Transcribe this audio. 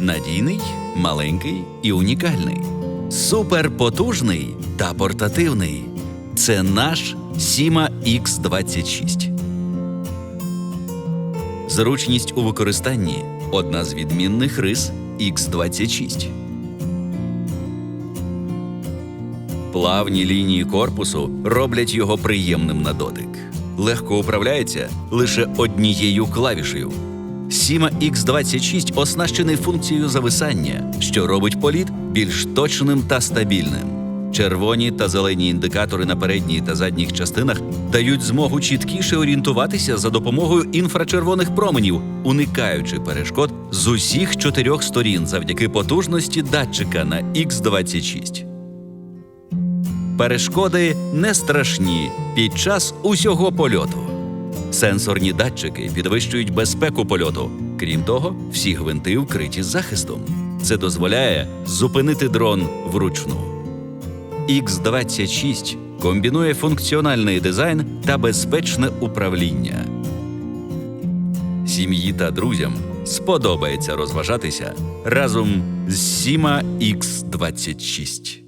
Надійний, маленький і унікальний. Суперпотужний та портативний. Це наш Сіма X26. Зручність у використанні одна з відмінних рис X26. Плавні лінії корпусу роблять його приємним на дотик. Легко управляється лише однією клавішею. Сіма X26 оснащений функцією зависання, що робить політ більш точним та стабільним. Червоні та зелені індикатори на передній та задніх частинах дають змогу чіткіше орієнтуватися за допомогою інфрачервоних променів, уникаючи перешкод з усіх чотирьох сторін завдяки потужності датчика на X26. Перешкоди не страшні під час усього польоту. Сенсорні датчики підвищують безпеку польоту. Крім того, всі гвинти вкриті захистом. Це дозволяє зупинити дрон вручну. X26 комбінує функціональний дизайн та безпечне управління. Сім'ї та друзям сподобається розважатися разом з Сіма X26.